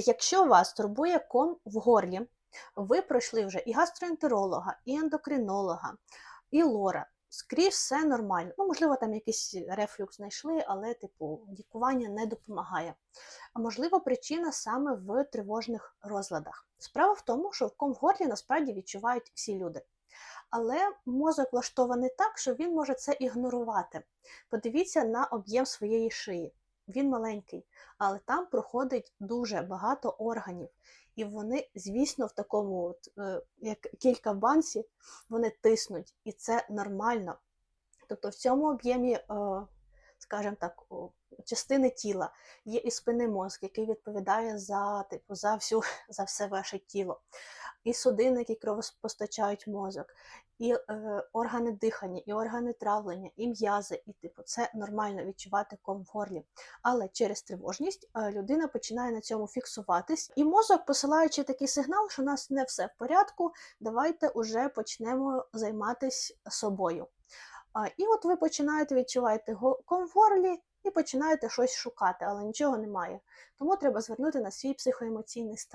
Якщо вас турбує ком в горлі, ви пройшли вже і гастроентеролога, і ендокринолога, і лора. Скрізь все нормально. Ну, можливо, там якийсь рефлюкс знайшли, але, типу, лікування не допомагає. А можливо, причина саме в тривожних розладах. Справа в тому, що ком в горлі насправді відчувають всі люди. Але мозок влаштований так, що він може це ігнорувати. Подивіться на об'єм своєї шиї. Він маленький, але там проходить дуже багато органів. І вони, звісно, в такому, от, е, як кілька в банці, вони тиснуть, і це нормально. Тобто в цьому об'ємі, е, скажімо так, частини тіла є і спинний мозк, який відповідає за, типу, за, всю, за все ваше тіло, і судини, які кровопостачають мозок, і е, органи дихання, і органи травлення, і м'язи, і типу, це нормально відчувати ком. Але через тривожність е, людина починає на цьому фіксуватись, і мозок, посилаючи такий сигнал, що у нас не все в порядку, давайте уже почнемо займатися собою. І от ви починаєте відчувати ком і починаєте щось шукати, але нічого немає. Тому треба звернути на свій психоемоційний стан.